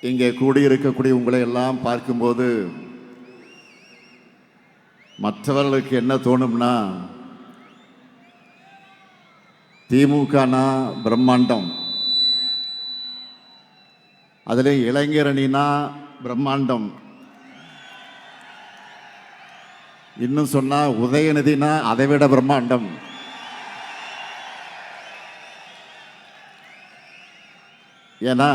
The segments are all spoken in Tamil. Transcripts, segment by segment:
இங்கே கூடியிருக்கக்கூடிய உங்களை எல்லாம் பார்க்கும்போது மற்றவர்களுக்கு என்ன தோணும்னா திமுகனா பிரம்மாண்டம். அதில் இளைஞரணினா பிரம்மாண்டம். இன்னும் சொன்னால் உதயநிதினா அதை விட பிரம்மாண்டம். ஏன்னா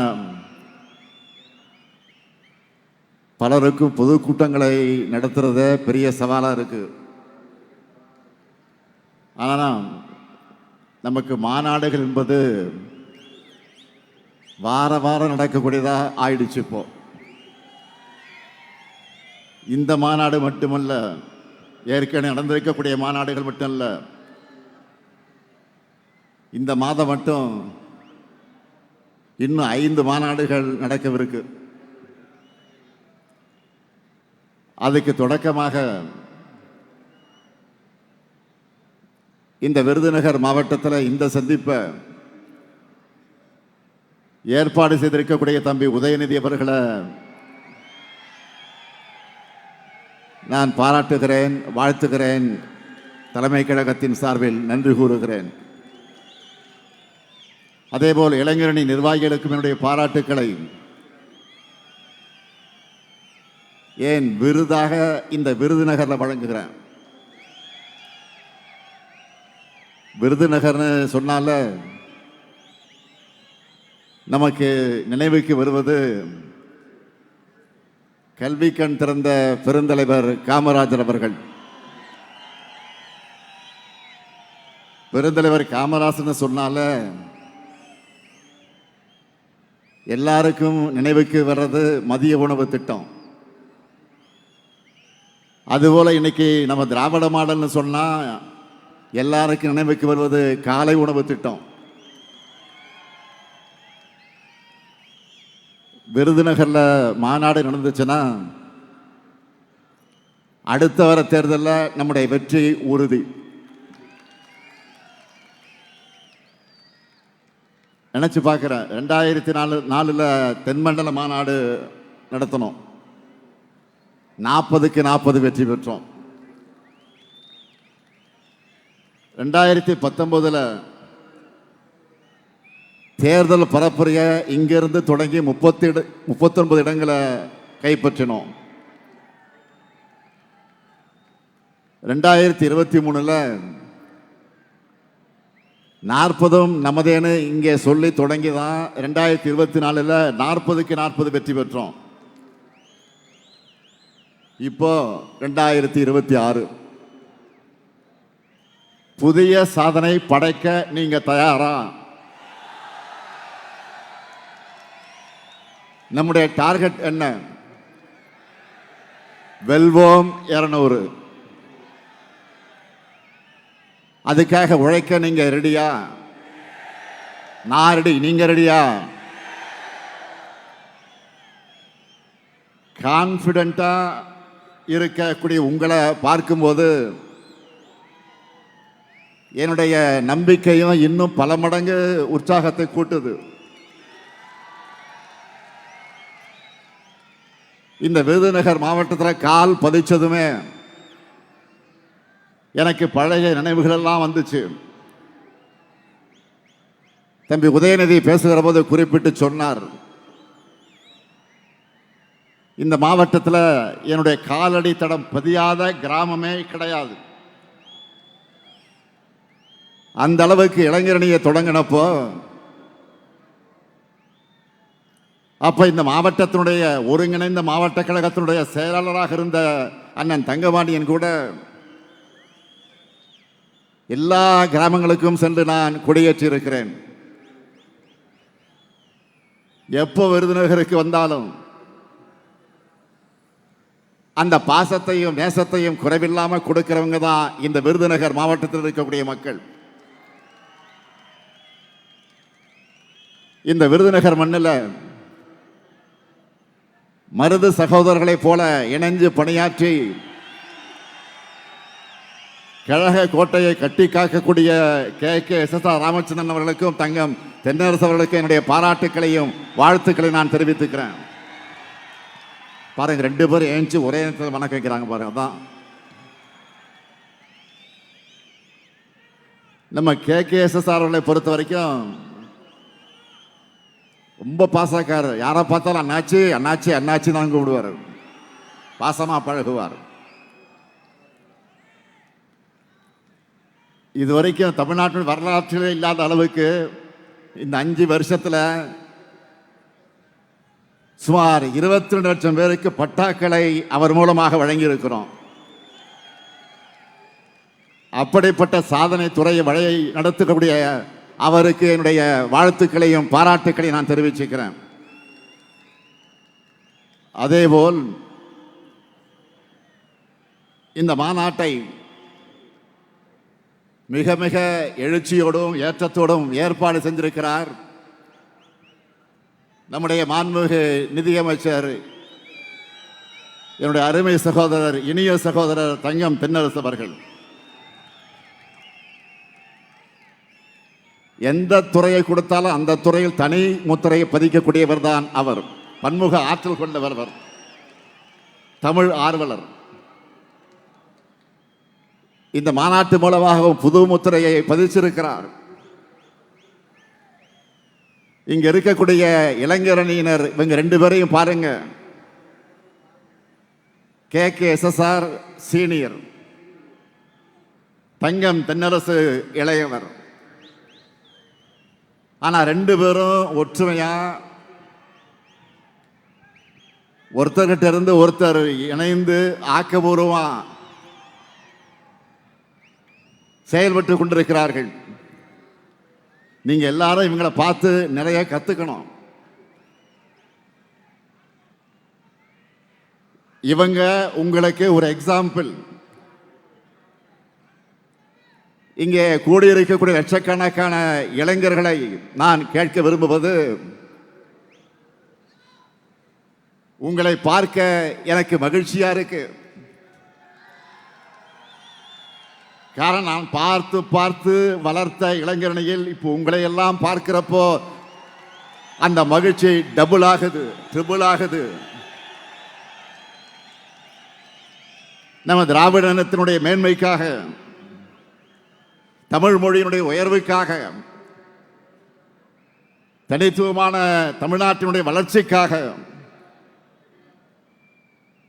பலருக்கும் பொதுக்கூட்டங்களை நடத்துகிறத பெரிய சவாலாக இருக்குது ஆனால் நமக்கு மாநாடுகள் என்பது வார வாரம் நடக்கக்கூடியதாக ஆயிடுச்சு இப்போ. இந்த மாநாடு மட்டுமல்ல ஏற்கனவே நடந்திருக்கக்கூடிய மாநாடுகள் மட்டும் இல்லை இந்த மாதம் மட்டும் இன்னும் ஐந்து மாநாடுகள் நடக்கவிருக்கு. அதுக்கு தொடக்கமாக இந்த விருதுநகர் மாவட்டத்தில் இந்த சந்திப்பை ஏற்பாடு செய்திருக்கக்கூடிய தம்பி உதயநிதி அவர்களை நான் பாராட்டுகிறேன் வாழ்த்துகிறேன். தலைமை கழகத்தின் சார்பில் நன்றி கூறுகிறேன். அதேபோல் இளைஞரணி நிர்வாகிகளுக்கும் என்னுடைய பாராட்டுக்களை ஏன் விருதாக இந்த விருதுநகரில் வழங்குகிறேன்? விருதுநகர்னு சொன்னால நமக்கு நினைவுக்கு வருவது கல்வி கண் திறந்த பெருந்தலைவர் காமராஜர் அவர்கள். பெருந்தலைவர் காமராஜர்னு சொன்னால எல்லாருக்கும் நினைவுக்கு வர்றது மதிய உணவு திட்டம். அதுபோல் இன்றைக்கி நம்ம திராவிட மாடல்னு சொன்னால் எல்லாருக்கும் நினைவுக்கு வருவது காலை உணவு திட்டம். விருதுநகரில் மாநாடு நடந்துச்சுன்னா அடுத்த வர தேர்தலில் நம்முடைய வெற்றி உறுதி. நினச்சி பார்க்குறேன் ரெண்டாயிரத்தி நாலு நாலில் தென்மண்டல மாநாடு நடத்தணும். நாற்பதுக்கு நாற்பது வெற்றி பெற்றோம். ரெண்டாயிரத்தி பத்தொம்போதில் தேர்தல் பரப்புரைய இங்கிருந்து தொடங்கி முப்பத்தி இட முப்பத்தொன்பது இடங்களை கைப்பற்றினோம். ரெண்டாயிரத்தி இருபத்தி மூணில் நாற்பதும் நமதேன்னு இங்கே சொல்லி தொடங்கி தான் ரெண்டாயிரத்தி இருபத்தி நாலில் நாற்பதுக்கு நாற்பது வெற்றி பெற்றோம். இப்போ ரெண்டாயிரத்தி இருபத்தி ஆறு. புதிய சாதனை படைக்க நீங்க தயாரா? நம்முடைய டார்கெட் என்ன? வெல்வோம் இருநூறு. அதுக்காக உழைக்க நீங்க ரெடியா? நான் ரெடி. நீங்க ரெடியா? கான்ஃபிடண்டா இருக்கக்கூடிய உங்களை பார்க்கும்போது என்னுடைய நம்பிக்கையும் இன்னும் பல மடங்கு உற்சாகத்தை கூட்டுது. இந்த விருதுநகர் மாவட்டத்தில் கால் பதிச்சதுமே எனக்கு பழைய நினைவுகளெல்லாம் வந்துச்சு. தம்பி உதயநிதி பேசுகிற போது குறிப்பிட்டு சொன்னார். இந்த மாவட்டத்தில் என்னுடைய காலடி தடம் பதியாத கிராமமே கிடையாது. அந்த அளவுக்கு இளைஞரணியை தொடங்கினப்போ அப்போ இந்த மாவட்டத்தினுடைய ஒருங்கிணைந்த மாவட்ட கழகத்தினுடைய செயலாளராக இருந்த அண்ணன் தங்கபாண்டியன் கூட எல்லா கிராமங்களுக்கும் சென்று நான் கொடியேற்றி இருக்கிறேன் எப்போ விருதுநகருக்கு வந்தாலும் அந்த பாசத்தையும் நேசத்தையும் குறைவில்லாமல் கொடுக்கிறவங்க தான் இந்த விருதுநகர் மாவட்டத்தில் இருக்கக்கூடிய மக்கள். இந்த விருதுநகர் மண்ணில் மருது சகோதரர்களைப் போல இணைஞ்சு பணியாற்றி கழக கோட்டையை கட்டி காக்கக்கூடிய K. K. S. S. R. Ramachandran அவர்களுக்கும் தங்கம் தென்னரசு அவர்களுக்கும் என்னுடைய பாராட்டுக்களையும் வாழ்த்துக்களை நான் தெரிவித்துக்கிறேன். பாருங்க ரெண்டு பேரும் ஏஞ்சி ஒரே நேரத்தில் வணக்கம் வைக்கிறாங்க பாருங்க அதான். நம்ம கே கே எஸ்எஸ்ஆர் அவர்களை பொறுத்த வரைக்கும் ரொம்ப பாசக்காரர். யாரை பார்த்தாலும் அண்ணாச்சி அண்ணாச்சி அண்ணாச்சி தான் கூப்பிடுவார். பாசமாக பழகுவார். இது வரைக்கும் தமிழ்நாட்டின் வரலாற்றிலே இல்லாத அளவுக்கு இந்த அஞ்சு வருஷத்தில் சுமார் இருபத்தி ரெண்டு லட்சம் பேருக்கு பட்டாக்களை அவர் மூலமாக வழங்கியிருக்கிறோம். அப்படிப்பட்ட சாதனை துறை வழியை நடத்தக்கூடிய அவருக்கு என்னுடைய வாழ்த்துக்களையும் பாராட்டுக்களையும் நான் தெரிவிச்சுக்கிறேன். அதேபோல் இந்த மாநாட்டை மிக மிக எழுச்சியோடும் ஏற்றத்தோடும் ஏற்பாடு செஞ்சிருக்கிறார் நம்முடைய மாண்புமிகு நிதியமைச்சர் என்னுடைய அருமை சகோதரர் இனிய சகோதரர் தங்கம் தென்னரசு அவர்கள். எந்த துறையை கொடுத்தாலும் அந்த துறையில் தனி முத்திரையை பதிக்கக்கூடியவர் தான் அவர். பன்முக ஆற்றல் கொண்டவர் அவர். தமிழ் ஆர்வலர். இந்த மாநாட்டு மூலமாக புது முத்திரையை பதிச்சிருக்கிறார். இங்க இருக்கக்கூடிய இளைஞரணியினர் இவங்க ரெண்டு பேரையும் பாருங்க. K K SSR senior. Thangam Thennarasu இளையவர். ஆனா ரெண்டு பேரும் ஒற்றுமையா? ஒருத்தர்கிட்ட இருந்து ஒருத்தர் இணைந்து ஆக்கபூர்வமா செயல்பட்டு கொண்டிருக்கிறார்கள். நீங்கள் எல்லாரும் இவங்களை பார்த்து நிறைய கற்றுக்கணும் இவங்க உங்களுக்கு ஒரு எக்ஸாம்பிள் இங்கே கூடியிருக்கக்கூடிய லட்சக்கணக்கான இளைஞர்களை நான் கேட்க விரும்புவது உங்களை பார்க்க எனக்கு மகிழ்ச்சியாக இருக்குது காரணம் நான் பார்த்து பார்த்து வளர்த்த இளைஞரணியில் இப்போ உங்களை எல்லாம் பார்க்கிறப்போ அந்த மகிழ்ச்சி டபுள் ஆகுது ட்ரிபிள் ஆகுது நம்ம திராவிட இனத்தினுடைய மேன்மைக்காக தமிழ் மொழியினுடைய உயர்வுக்காக தனித்துவமான தமிழ்நாட்டினுடைய வளர்ச்சிக்காக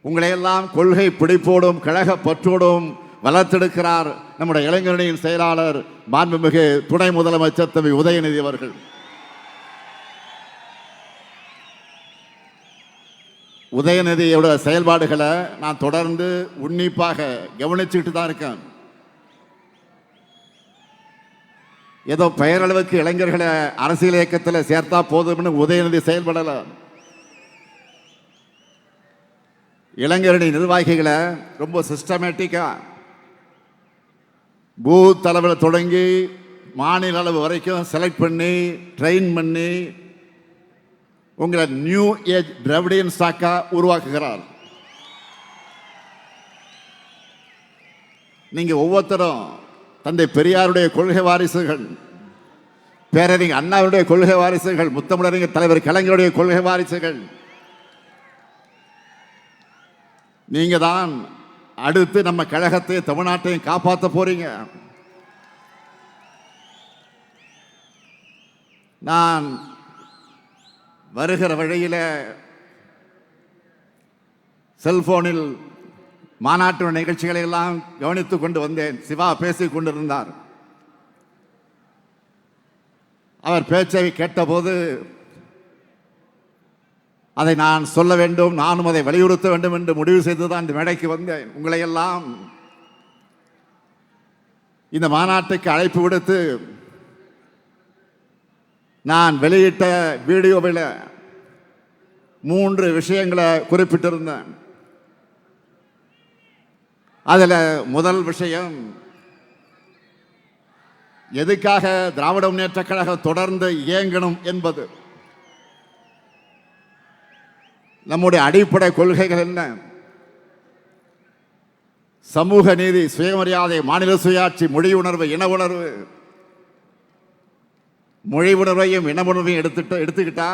உங்களையெல்லாம் கொள்கை பிடிப்போடும் கழக பற்றோடும் வளர்த்தெடுக்கிறார் நம்முடைய இளைஞரணியின் செயலாளர் மாண்புமிகு துணை முதலமைச்சர் தம்பி உதயநிதி அவர்கள். உதயநிதியோட செயல்பாடுகளை நான் தொடர்ந்து உன்னிப்பாக கவனிச்சுட்டு தான் இருக்கேன். ஏதோ பெயரளவுக்கு இளைஞர்களை அரசியல் இயக்கத்தில் சேர்த்தா போதும்னு உதயநிதி செயல்படலை. இளைஞரணி நிர்வாகிகளை ரொம்ப சிஸ்டமேட்டிக்காக பூத் அளவில் தொடங்கி மாநில அளவு வரைக்கும் செலக்ட் பண்ணி ட்ரெயின் பண்ணி உங்களை நியூ ஏஜ் திராவிடியன் ஸ்டாக்கா உருவாக்குகிறார். நீங்கள் ஒவ்வொருத்தரும் தந்தை பெரியாருடைய கொள்கை வாரிசுகள் பேரறிஞர் அண்ணாவுடைய கொள்கை வாரிசுகள் முத்தமிழறிஞர் தலைவர் கலைஞருடைய கொள்கை வாரிசுகள் நீங்கள் தான் அடுத்து நம்ம கழகத்தை தமிழ்நாட்டையும் காப்பாற்ற போறீங்க. நான் வருகிற வழியில் செல்போனில் மாநாட்டு நிகழ்ச்சிகளை எல்லாம் கவனித்துக் கொண்டு வந்தேன். சிவா பேசிக் கொண்டிருந்தார். அவர் பேச்சை கேட்டபோது அதை நான் சொல்ல வேண்டும் நானும் அதை வலியுறுத்த வேண்டும் என்று முடிவு செய்து தான் இந்த மேடைக்கு வந்தேன். உங்களையெல்லாம் இந்த மாநாட்டுக்கு அழைப்பு விடுத்து நான் வெளியிட்ட வீடியோவில் மூன்று விஷயங்களை குறிப்பிட்டிருந்தேன். அதில் முதல் விஷயம் எதுக்காக திராவிட முன்னேற்றக் கழகம் தொடர்ந்து இயங்கணும் என்பது. நம்முடைய அடிப்படை கொள்கைகள் என்ன? சமூக நீதி சுயமரியாதை மாநில சுயாட்சி மொழி உணர்வு இன உணர்வு. மொழி உணர்வையும் இன உணர்வையும் எடுத்துட்டு எடுத்துக்கிட்டா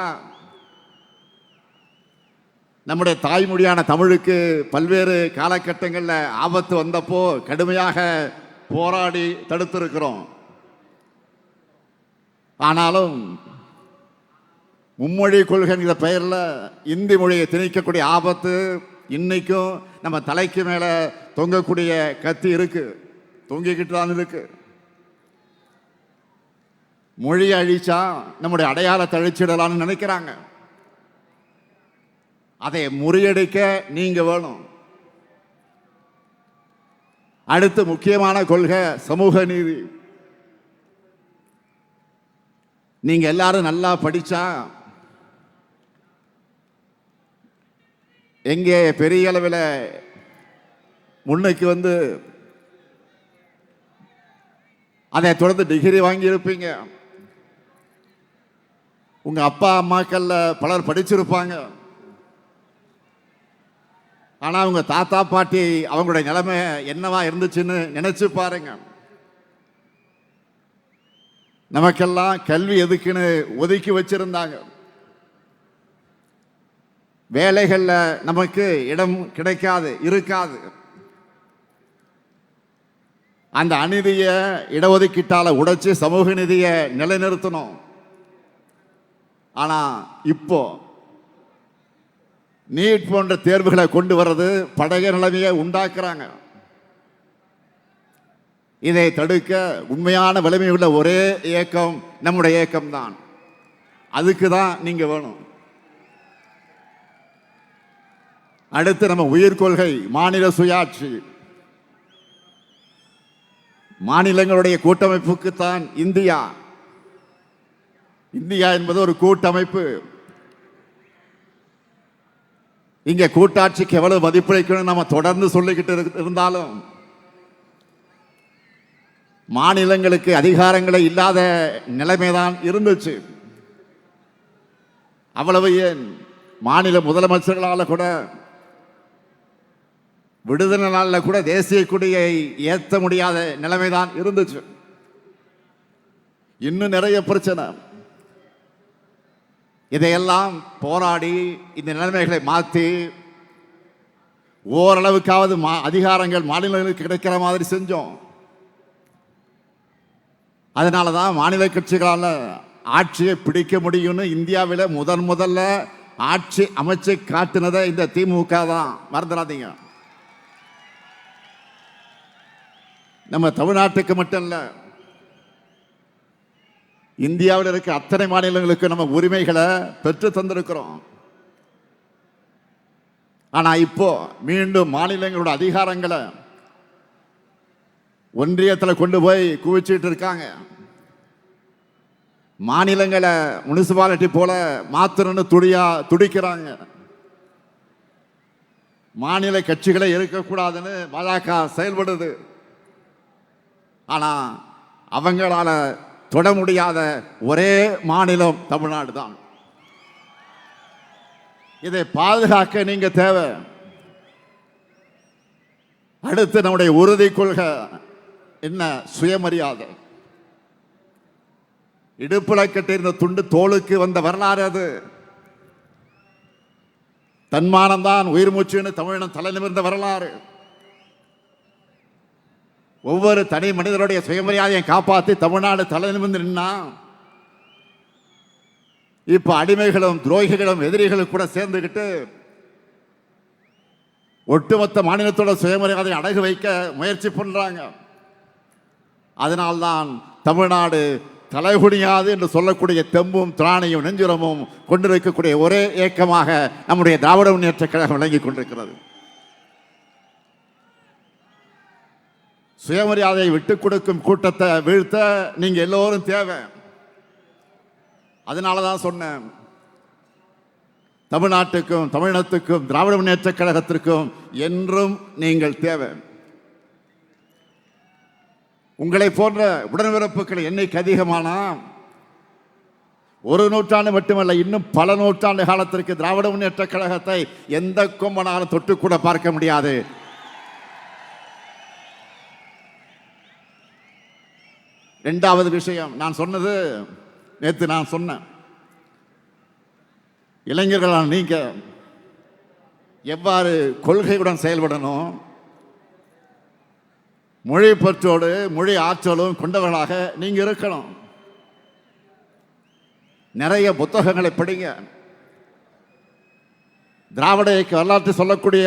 நம்முடைய தாய்மொழியான தமிழுக்கு பல்வேறு காலகட்டங்களில் ஆபத்து வந்தப்போ கடுமையாக போராடி தடுத்திருக்கிறோம். ஆனாலும் மும்மொழி கொள்கைங்கிற பெயரில் இந்தி மொழியை திணிக்கக்கூடிய ஆபத்து இன்றைக்கும் நம்ம தலைக்கு மேலே தொங்கக்கூடிய கத்தி இருக்குது தொங்கிக்கிட்டு தான் இருக்கு. மொழியை அழிச்சா நம்முடைய அடையாளத்தை அழிச்சிடலான்னு நினைக்கிறாங்க. அதை முறியடிக்க நீங்கள் வேணும். அடுத்து முக்கியமான கொள்கை சமூக நீதி. நீங்கள் எல்லாரும் நல்லா படித்தா எங்கே பெரிய அளவில் முன்னைக்கு வந்து அதை தொடர்ந்து டிகிரி வாங்கியிருப்பீங்க. உங்கள் அப்பா அம்மாக்கள்ல பலர் படிச்சிருப்பாங்க. ஆனால் உங்கள் தாத்தா பாட்டி அவங்களுடைய நிலைமை என்னவா இருந்துச்சுன்னு நினச்சி பாருங்க. நமக்கெல்லாம் கல்வி எதுக்குன்னு ஒதுக்கி வச்சிருந்தாங்க. வேலைகளில் நமக்கு இடம் கிடைக்காது இருக்காது. அந்த அநீதியை இடஒதுக்கீட்டால உடைச்சு சமூக நிதியை நிலைநிறுத்தணும். ஆனால் இப்போ நீட் போன்ற தேர்வுகளை கொண்டு வர்றது பழைய நிலைமையை உண்டாக்குறாங்க. இதை தடுக்க உண்மையான வலிமை உள்ள ஒரே இயக்கம் நம்முடைய இயக்கம்தான். அதுக்கு தான் நீங்கள் வேணும். அடுத்து நம்ம உயிர் கொள்கை மாநில சுயாட்சி. மாநிலங்களுடைய கூட்டமைப்புக்குத்தான் இந்தியா. இந்தியா என்பது ஒரு கூட்டமைப்பு. இங்க கூட்டாட்சிக்கு எவ்வளவு மதிப்பளிக்கணும் நம்ம தொடர்ந்து சொல்லிக்கிட்டு இருந்தாலும் மாநிலங்களுக்கு அதிகாரங்களை இல்லாத நிலைமைதான் இருந்துச்சு. அவ்வளவு ஏன்? மாநில முதலமைச்சர்களால் கூட விடுதலை நாளில் கூட தேசிய கொடியை ஏற்ற முடியாத நிலைமை தான் இருந்துச்சு. இன்னும் நிறைய பிரச்சனை. இதையெல்லாம் போராடி இந்த நிலைமைகளை மாற்றி ஓரளவுக்காவது மா அதிகாரங்கள் மாநிலங்களுக்கு கிடைக்கிற மாதிரி செஞ்சோம். அதனால தான் மாநில கட்சிகளால் ஆட்சியை பிடிக்க முடியும்னு இந்தியாவில் முதன் முதல்ல ஆட்சி அமைச்சு காட்டினதை இந்த திமுக தான். மறந்துடாதீங்க. நம்ம தமிழ்நாட்டுக்கு மட்டும் இல்லை இந்தியாவில் இருக்க அத்தனை மாநிலங்களுக்கு நம்ம உரிமைகளை பெற்று தந்திருக்கிறோம். ஆனா இப்போ மீண்டும் மாநிலங்களோட அதிகாரங்களை ஒன்றியத்தில் கொண்டு போய் குவிச்சிட்டு இருக்காங்க. மாநிலங்களை முனிசிபாலிட்டி போல மாத்தணும்னு துடியா துடிக்கிறாங்க. மாநில கட்சிகளை இருக்கக்கூடாதுன்னு பாஜக செயல்படுது. ஆனால் அவங்களால தொட முடியாத ஒரே மாநிலம் தமிழ்நாடு தான். இதை பாதுகாக்க நீங்க தேவை. அடுத்து நம்முடைய உறுதி கொள்கை என்ன? சுயமரியாதை. இடுப்புல கட்டியிருந்த துண்டு தோளுக்கு வந்த வரலாறு அது. தன்மானம்தான் உயிர் மூச்சுன்னு தமிழினம் தலை நிமிர்ந்த வரலாறு. ஒவ்வொரு தனி மனிதருடைய சுயமரியாதையை காப்பாற்றி தமிழ்நாடு தலை நிமிர்ந்து நின்னா இப்போ அடிமைகளும் துரோகிகளும் எதிரிகளும் கூட சேர்ந்துக்கிட்டு ஒட்டுமொத்த மாநிலத்தோட சுயமரியாதை அடகு வைக்க முயற்சி பண்ணுறாங்க அதனால்தான் தமிழ்நாடு தலைகுனியாது என்று சொல்லக்கூடிய தெம்பும் திராணியும் நெஞ்சுரமும் கொண்டிருக்கக்கூடிய ஒரே இயக்கமாக நம்முடைய திராவிட முன்னேற்ற கழகம் விளங்கி கொண்டிருக்கிறது. சுயமரியாதையை விட்டு கொடுக்கும் கூட்டத்தை வீழ்த்த நீங்க எல்லோரும் தேவை. அதனால தான் சொன்னேன். தமிழ்நாட்டுக்கும் தமிழினத்துக்கும் திராவிட முன்னேற்ற கழகத்திற்கும் என்றும் நீங்கள் தேவை. உங்களை போன்ற உடன்பிறப்புகள் எண்ணிக்கை அதிகமானா? ஒரு நூற்றாண்டு மட்டுமல்ல இன்னும் பல நூற்றாண்டு காலத்திற்கு திராவிட முன்னேற்ற கழகத்தை எந்த கொம்பனாலும் தொட்டு கூட பார்க்க முடியாது. ரெண்டாவது விஷயம் நான் சொன்னது நேற்று நான் சொன்னேன். இளைஞர்களான நீங்கள் எவ்வாறு கொள்கையுடன் செயல்படணும்? மொழி பற்றோடு மொழி ஆற்றலும் கொண்டவர்களாக நீங்கள் இருக்கணும். நிறைய புத்தகங்களை படிங்க. திராவிட இயக்க வரலாற்று சொல்லக்கூடிய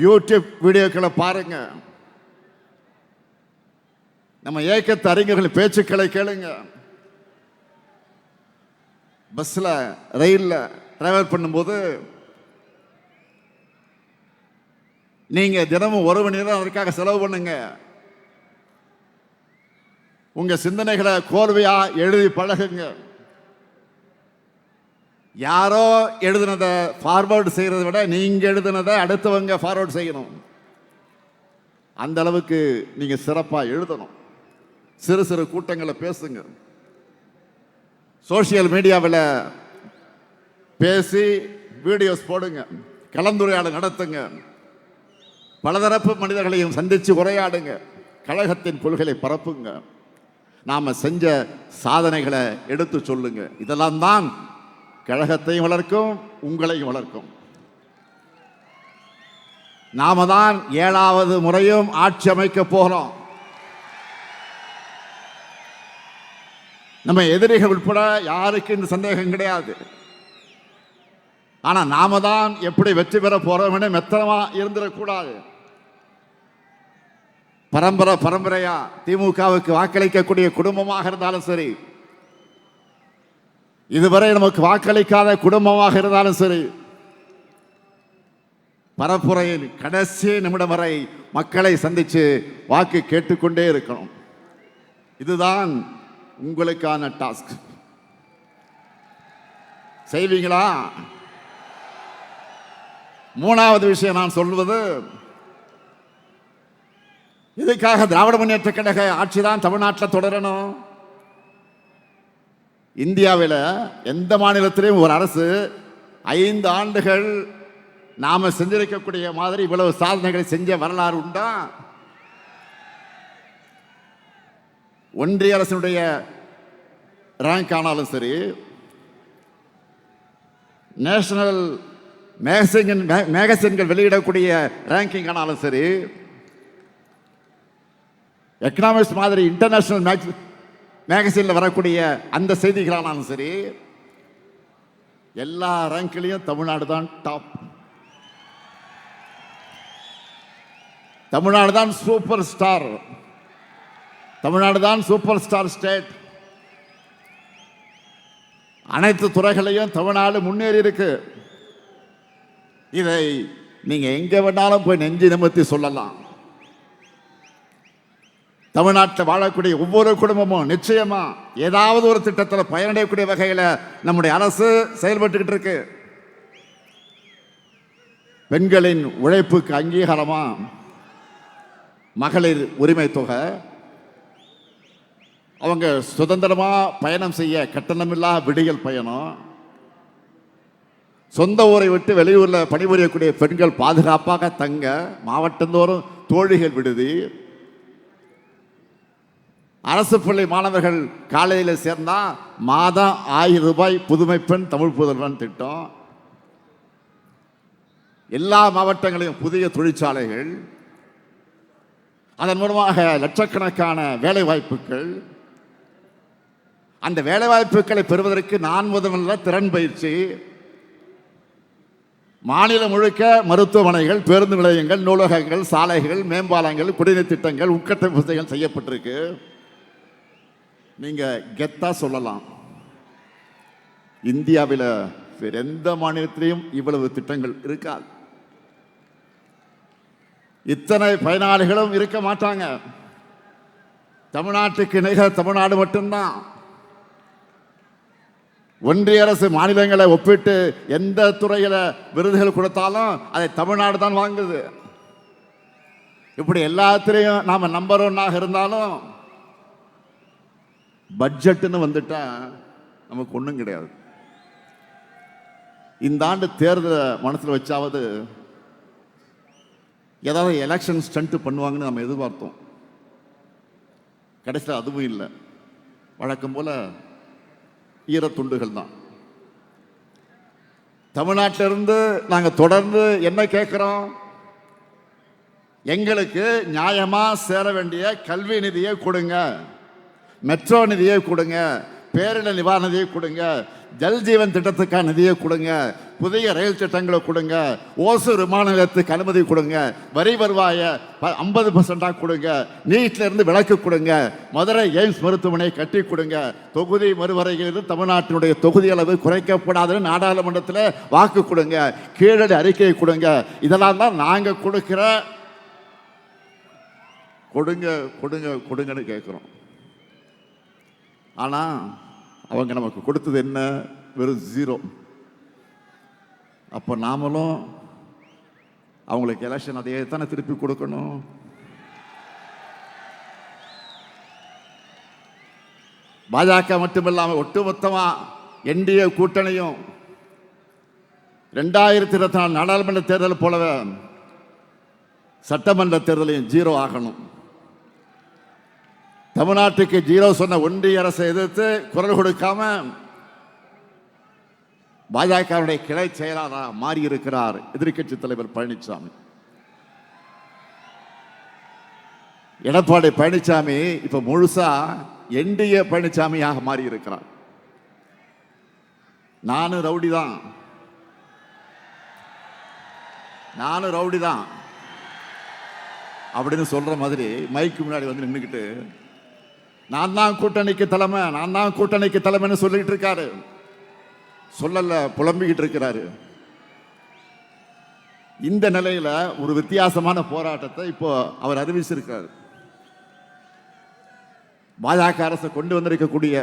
யூடியூப் வீடியோக்களை பாருங்கள் நம்ம ஏக்கத்த அறிஞர்கள் பேச்சுக்களை கேளுங்க. பஸ்ல ரயிலில் டிராவல் பண்ணும்போது நீங்க தினமும் ஒரு மணி நேரம் அதற்காக செலவு பண்ணுங்க. உங்க சிந்தனைகளை கோர்வையா எழுதி பழகுங்க. யாரோ எழுதுனதை ஃபார்வர்டு செய்கிறத விட நீங்க எழுதுனதை அடுத்தவங்க ஃபார்வர்டு செய்யணும். அந்த அளவுக்கு நீங்க சிறப்பாக எழுதணும். சிறு சிறு கூட்டங்களை பேசுங்க. சோஷியல் மீடியாவில் பேசி வீடியோஸ் போடுங்க. கலந்துரையாடல் நடத்துங்க. பலதரப்பு மனிதர்களையும் சந்தித்து உரையாடுங்க. கழகத்தின் கொள்கைகளை பரப்புங்க. நாம் செஞ்ச சாதனைகளை எடுத்து சொல்லுங்க. இதெல்லாம் தான் கழகத்தையும் வளர்க்கும் உங்களையும் வளர்க்கும். நாம தான் ஏழாவது முறையும் ஆட்சி அமைக்க போகிறோம் நம்ம எதிரிகள் உட்பட யாருக்கு இந்த சந்தேகம் கிடையாது. ஆனால் நாம தான் எப்படி வெற்றி பெற போறோம்னு மெத்தனமா இருந்துடக்கூடாது. பரம்பரை பரம்பரையா திமுகவுக்கு வாக்களிக்கக்கூடிய குடும்பமாக இருந்தாலும் சரி இதுவரை நமக்கு வாக்களிக்காத குடும்பமாக இருந்தாலும் சரி பரப்புரையின் கடைசி நிமிடம் வரை மக்களை சந்திச்சு வாக்கு கேட்டுக்கொண்டே இருக்கணும். இதுதான் உங்களுக்கான டாஸ்க் செய்வீங்களா? மூணாவது விஷயம் நான் சொல்வது இதுக்காக திராவிட முன்னேற்ற கழக ஆட்சி தான் தமிழ்நாட்டில் தொடரணும்? இந்தியாவில் எந்த மாநிலத்திலையும் ஒரு அரசு ஐந்து ஆண்டுகள் நாம் செஞ்சிருக்கக்கூடிய மாதிரி இவ்வளவு சாதனைகளை செஞ்ச வரலாறு உண்டா? ஒன்றிய அரசினுடைய ரேங்க் ஆனாலும் சரி நேஷனல் மேகசின் மேகசின்கள் வெளியிடக்கூடிய ரேங்கிங் ஆனாலும் சரி எக்கனாமிக்ஸ் மாதிரி இன்டர்நேஷனல் மேக் மேகசினில் வரக்கூடிய அந்த செய்திகளானாலும் சரி எல்லா ரேங்க்லையும் தமிழ்நாடு தான் டாப் தமிழ்நாடு தான் சூப்பர் ஸ்டார் தமிழ்நாடு தான் சூப்பர் ஸ்டார் ஸ்டேட் அனைத்து துறைகளையும் தமிழ்நாடு முன்னேறி இருக்கு. இதை நீங்க எங்க வேணாலும் போய் நெஞ்சு நிமித்தி சொல்லலாம். தமிழ்நாட்டில் வாழக்கூடிய ஒவ்வொரு குடும்பமும் நிச்சயமா ஏதாவது ஒரு திட்டத்தில் பயனடையக்கூடிய வகையில் நம்முடைய அரசு செயல்பட்டுக்கிட்டு இருக்கு. பெண்களின் உழைப்புக்கு அங்கீகாரமா மகளிர் உரிமை தொகை அவங்க சுதந்திரமாக பயணம் செய்ய கட்டணமில்லா விடியல் பயணம். சொந்த ஊரை விட்டு வெளியூரில் பணிபுரியக்கூடிய பெண்கள் பாதுகாப்பாக தங்க மாவட்டந்தோறும் தோழிகள் விடுதி. அரசு பள்ளி மாணவர்கள் காலையில் சேர்ந்தால் மாதம் ஆயிரம் ரூபாய் புதுமை பெண் தமிழ் புதல்வன் திட்டம். எல்லா மாவட்டங்களையும் புதிய தொழிற்சாலைகள். அதன் மூலமாக லட்சக்கணக்கான வேலை வாய்ப்புகள் அந்த வேலை வாய்ப்புகளை பெறுவதற்கு நான் முதல்ல திறன் பயிற்சி. மாநிலம் முழுக்க மருத்துவமனைகள் பேருந்து நிலையங்கள் நூலகங்கள் சாலைகள் மேம்பாலங்கள் குடிநீர் திட்டங்கள் உட்கட்டமைப்பு வசதிகள் செய்யப்பட்டிருக்கு. நீங்க கெத்தா சொல்லலாம். இந்தியாவில் வேற எந்த மாநிலத்திலையும் இவ்வளவு திட்டங்கள் இருக்காது. இத்தனை பயனாளிகளும் இருக்க மாட்டாங்க. தமிழ்நாட்டுக்கு நிகர் தமிழ்நாடு மட்டும்தான். ஒன்றிய அரசு மாநிலங்களை ஒப்பிட்டு எந்த துறையில் விருதுகள் கொடுத்தாலும் அதை தமிழ்நாடு தான் வாங்குது. இப்படி எல்லாத்துலேயும் நாம் நம்பர் ஒன்னாக இருந்தாலும் பட்ஜெட்னு வந்துட்டால் நமக்கு ஒன்றும் கிடையாது. இந்த ஆண்டு தேர்தலை மனசில் வச்சாவது ஏதாவது எலெக்ஷன் ஸ்டண்ட்டு பண்ணுவாங்கன்னு நம்ம எதிர்பார்த்தோம். கடைசியில் அதுவும் இல்லை. வழக்கம் போல் ஈரத்துண்டுகள் தான் தமிழ்நாட்டிலிருந்து நாங்கள் தொடர்ந்து என்ன கேட்குறோம்? எங்களுக்கு நியாயமாக சேர வேண்டிய கல்வி நிதியை கொடுங்க. மெட்ரோ நிதியை கொடுங்க. பேரிடர் நிவாரண நிதியை கொடுங்க. ஜல் ஜீவன் திட்டத்துக்கான நிதியை கொடுங்க. புதிய ரயில் திட்டங்களை கொடுங்க. ஓசூர் விமான நிலையத்துக்கு அனுமதி கொடுங்க. வரி வருவாயை ஐம்பது பர்சண்டாக கொடுங்க. நீட்ல இருந்து விலக்கு கொடுங்க. மதுரை எய்ம்ஸ் மருத்துவமனை கட்டி கொடுங்க. தொகுதி மறுவரையிலிருந்து தமிழ்நாட்டினுடைய தொகுதி அளவு குறைக்கப்படாதுன்னு நாடாளுமன்றத்தில் வாக்கு கொடுங்க. கீழடி அறிக்கையை கொடுங்க. இதெல்லாம் தான் நாங்கள் கொடுக்குற கொடுங்க கொடுங்க கொடுங்கன்னு கேட்குறோம் ஆனால் அவங்க நமக்கு கொடுத்தது என்ன? வெறும் ஜீரோ அப்போ நாமளும் அவங்களுக்கு எலெக்ஷன் அதையே தானே திருப்பி கொடுக்கணும். பாஜக மட்டுமில்லாமல் ஒட்டுமொத்தமாக என்டிஏ கூட்டணியும் ரெண்டாயிரத்தி இருபத்தி நாலு நாடாளுமன்ற தேர்தல் போலவே சட்டமன்ற தேர்தலையும் ஜீரோ ஆகணும். தமிழ்நாட்டுக்கு ஜீரோ சொன்ன ஒன்றிய அரசை எதிர்த்து குரல் கொடுக்காம பாஜகவுடைய கிளை செயலாளராக மாறியிருக்கிறார் எதிர்கட்சி எதிர்க்கட்சி தலைவர் பழனிசாமி எடப்பாடி பழனிசாமி இப்ப முழுசா என்டிஏ பழனிசாமியாக மாறி இருக்கிறார் நானும் ரவுடி தான். நானும் ரவுடி தான். அப்படின்னு சொல்ற மாதிரி மைக்கு முன்னாடி வந்து நின்றுக்கிட்டு நான் தான் கூட்டணிக்கு தலைமை நான் தான் கூட்டணிக்கு தலைமைன்னு சொல்லிட்டு இருக்காரு. சொல்லல புலம்பிக்கிட்டு இருக்கிறாரு. இந்த நிலையில ஒரு வித்தியாசமான போராட்டத்தை இப்போ அவர் அறிவிச்சிருக்கார். பாஜக அரசு கொண்டு வந்திருக்கக்கூடிய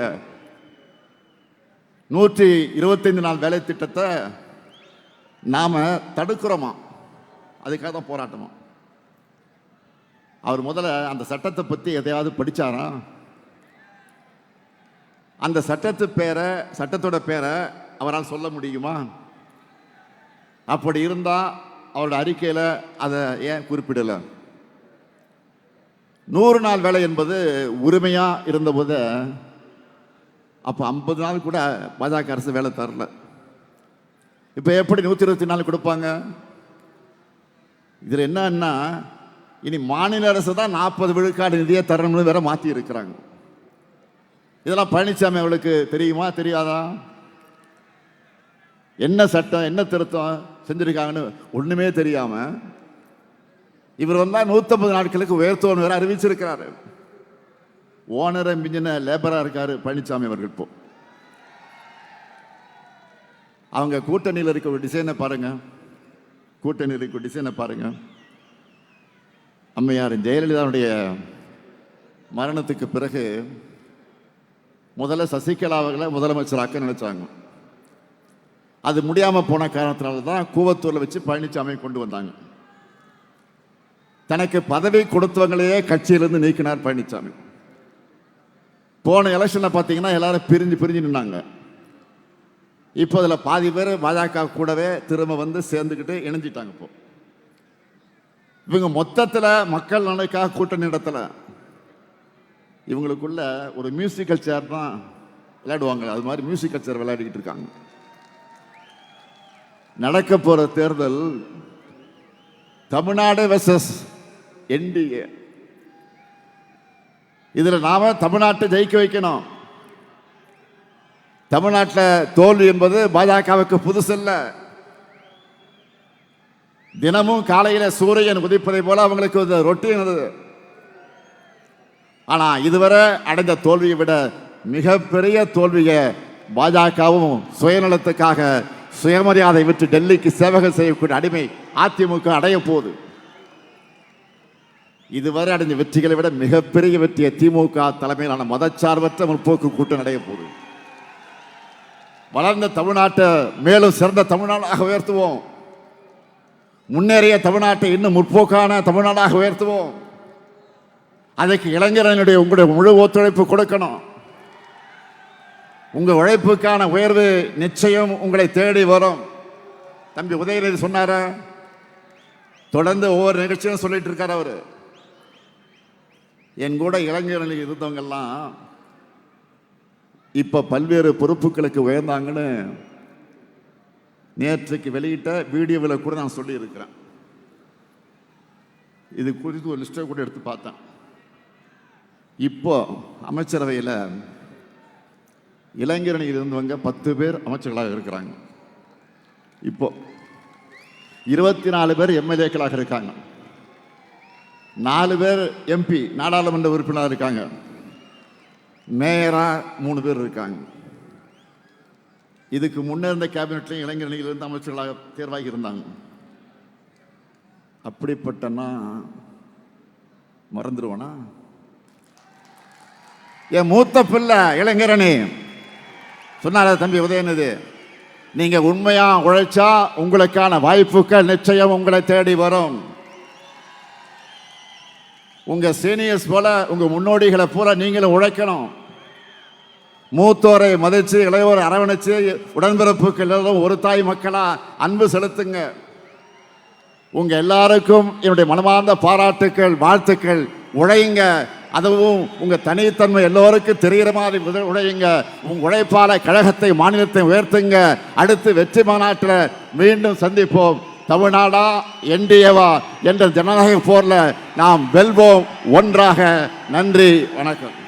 நூற்றி இருபத்தைந்து நாள் வேலை திட்டத்தை நாம தடுக்கிறோமா? அதுக்காக தான் போராட்டமா? அவர் முதல்ல அந்த சட்டத்தை பற்றி எதையாவது படித்தாராம் அந்த சட்டத்து பேரை சட்டத்தோட பேரை அவரால் சொல்ல முடியுமா? அப்படி இருந்தால் அவரோட அறிக்கையில் அதை ஏன் குறிப்பிடலை? நூறு நாள் வேலை என்பது உரிமையாக இருந்தபோது அப்போ ஐம்பது நாள் கூட பாஜக அரசு வேலை தரல. இப்போ எப்படி நூற்றி இருபத்தி நாலு கொடுப்பாங்க? இதில் என்னன்னா இனி மாநில அரசு தான் நாற்பது விழுக்காடு நிதியை தரணும்னு வேற மாற்றி இருக்கிறாங்க. இதெல்லாம் பழனிசாமி அவளுக்கு தெரியுமா? தெரியாதா? என்ன சட்டம் என்ன திருத்தம் செஞ்சுருக்காங்கன்னு ஒன்றுமே தெரியாமல் இவர் வந்தால் நூற்றம்பது நாட்களுக்கு உயர்த்தோன்னு வேறு அறிவிச்சிருக்கிறாரு. ஓனரை மிஞ்சின லேபராக இருக்கார் பழனிசாமி அவர்கள் இப்போ. அவங்க கூட்டணியில் இருக்க ஒரு டிசைனை பாருங்கள் கூட்டணியில் இருக்க டிசைனை பாருங்க. அம்மையார் ஜெயலலிதாவுடைய மரணத்துக்கு பிறகு முதல்ல சசிகலா அவர்களை முதலமைச்சராக்க நினைச்சாங்க. அது முடியாமல் போன காரணத்தினால தான் கூவத்தூரில் வச்சு பழனிசாமி கொண்டு வந்தாங்க. தனக்கு பதவி கொடுத்தவங்களையே கட்சியிலிருந்து நீக்கினார் பழனிசாமி போன எலெக்ஷனில் பார்த்தீங்கன்னா எல்லாரும் பிரிஞ்சு பிரிஞ்சு நின்னாங்க. இப்போ அதில் பாதி பேர் பாஜக கூடவே திரும்ப வந்து சேர்ந்துக்கிட்டு இணைஞ்சிட்டாங்க இப்போ. இவங்க மொத்தத்தில் மக்கள் நலனுக்காக கூட்டணி இடத்துல இவங்களுக்குள்ள ஒரு மியூசிக்கல் சேர் தான் விளையாடுவாங்க அது மாதிரி மியூசிக்கல் சேர் விளையாடிக்கிட்டு இருக்காங்க. நடக்க போகிற தேர்தல் தமிழ்நாடு வெர்சஸ் என்டிஏ இதில் நாம் தமிழ்நாட்டை ஜெயிக்க வைக்கணும். தமிழ்நாட்டில் தோல்வி என்பது பாஜகவுக்கு புதுசல்ல. தினமும் காலையில் சூரியன் உதிப்பதை போல அவங்களுக்கு ஒரு ரொட்டீன் அது. ஆனால் இதுவரை அடைந்த தோல்வியை விட மிகப்பெரிய தோல்வியை பாஜகவும் சுயநலத்துக்காக சுயமரியாதை விட்டு டெல்லிக்கு சேவகம் செய்யக்கூடிய அடிமை அதிமுக அடைய போகுது. இதுவரை அடைந்த வெற்றிகளை விட மிகப்பெரிய வெற்றியை திமுக தலைமையிலான மதச்சார்பற்ற முற்போக்கு கூட்டம் அடைய போகுது. வளர்ந்த தமிழ்நாட்டை மேலும் சிறந்த தமிழ்நாடாக உயர்த்துவோம். முன்னேறிய தமிழ்நாட்டை இன்னும் முற்போக்கான தமிழ்நாடாக உயர்த்துவோம். அதுக்கு இளைஞரனுடைய உங்களுடைய முழு ஒத்துழைப்பு கொடுக்கணும். உங்கள் உழைப்புக்கான உயர்வு நிச்சயம் உங்களை தேடி வரும். தம்பி உதயநிதி சொன்னாரா? தொடர்ந்து ஒவ்வொரு நிகழ்ச்சியும் சொல்லிட்டு இருக்கார் அவர். என் கூட இளைஞர்கள் இருந்தவங்கெல்லாம் இப்போ பல்வேறு பொறுப்புகளுக்கு உயர்ந்தாங்கன்னு நேற்றுக்கு வெளியிட்ட வீடியோவில் கூட நான் சொல்லியிருக்கிறேன். இது குறித்து ஒரு லிஸ்ட்டை கூட எடுத்து பார்த்தேன். இப்போ அமைச்சரவையில் இளைஞரணியில் இருந்தவங்க பத்து பேர் அமைச்சர்களாக இருக்கிறாங்க. இப்போ இருபத்தி நாலு பேர் எம்எல்ஏக்களாக இருக்காங்க. நாலு பேர் எம்பி நாடாளுமன்ற உறுப்பினராக இருக்காங்க. மேயராக மூணு பேர் இருக்காங்க. இதுக்கு முன்னே இருந்த கேபினெட்லையும் இளைஞரணியிலிருந்து அமைச்சர்களாக தேர்வாகி இருந்தாங்க. அப்படிப்பட்டனா மறந்துடுவானா என் மூத்த பிள்ளை இளைஞரணி. சொன்னார தம்பி உதயநிதி நீங்கள் உண்மையாக உழைச்சா உங்களுக்கான வாய்ப்புகள் நிச்சயம் உங்களை தேடி வரும். உங்கள் சீனியர்ஸ் போல உங்கள் முன்னோடிகளை பூரா நீங்களும் உழைக்கணும். மூத்தோரை மதித்து இளையோரை அரவணைச்சு உடன்பிறப்புகள் எல்லாரும் ஒரு தாய் மக்களாக அன்பு செலுத்துங்க. உங்கள் எல்லாருக்கும் என்னுடைய மனமார்ந்த பாராட்டுக்கள் வாழ்த்துக்கள் உழையுங்க. அதுவும் உங்கள் தனித்தன்மை எல்லோருக்கும் தெரிகிற மாதிரி முதல் உழையுங்க உங்கள் உழைப்பால் கழகத்தை மாநிலத்தை உயர்த்துங்க. அடுத்து வெற்றி மாநாட்டில் மீண்டும் சந்திப்போம். தமிழ்நாடா என்டிஏவா என்ற ஜனநாயக போரில் நாம் வெல்வோம். ஒன்றாக நன்றி வணக்கம்.